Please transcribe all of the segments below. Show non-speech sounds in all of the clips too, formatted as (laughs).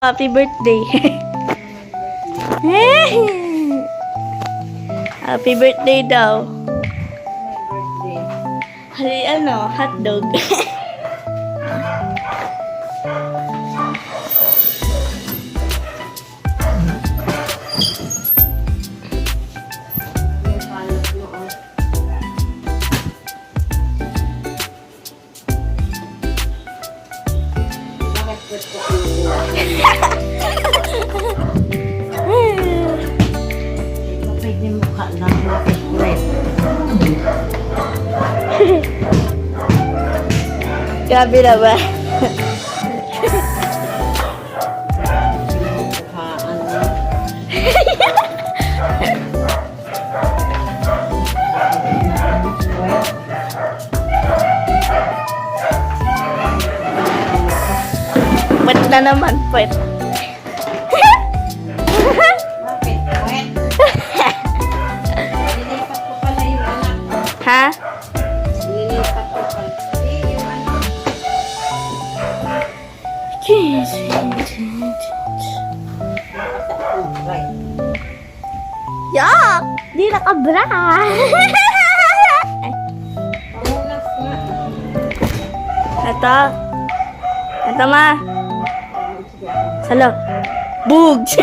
Happy birthday. (laughs) Happy birthday daw. Hari ano, hotdog. (laughs) Pwede mukha lang ulit. Grabe na ba? Na naman, pwet. Ha? Yak! Di nakabra. Ito. Ito ma. Salo. Bugs. (laughs)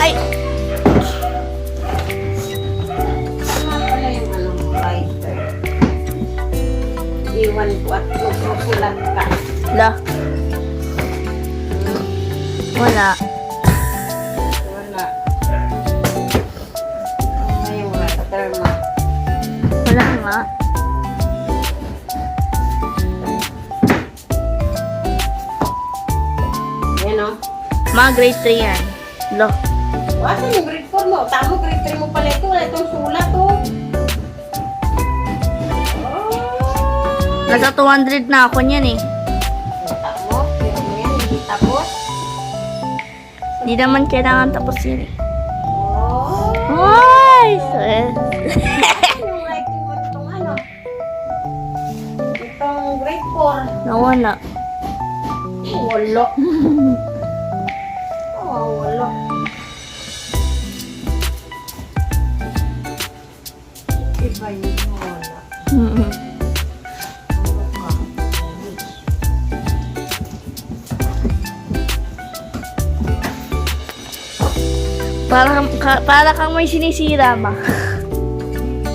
Ay. Iwan ko at magsusulat ka. la. Wala. Wala. Yung lighter mo? Wala nga. Yan o. Mga grade 3 yan. Lo. Asan yung grade 4 mo? Tama, grade 3 mo pala ito. Wala itong sulat oh. Oh. Nasa 200 na ako niyan eh. Hindi tapos. Hindi naman kailangan tapos yun eh. Oh. Ay! yung writing mo itong ano? Itong grade 4. Nawala. Walo. oh, walo. Iba yung Para, para kang may sinisira ma. (laughs)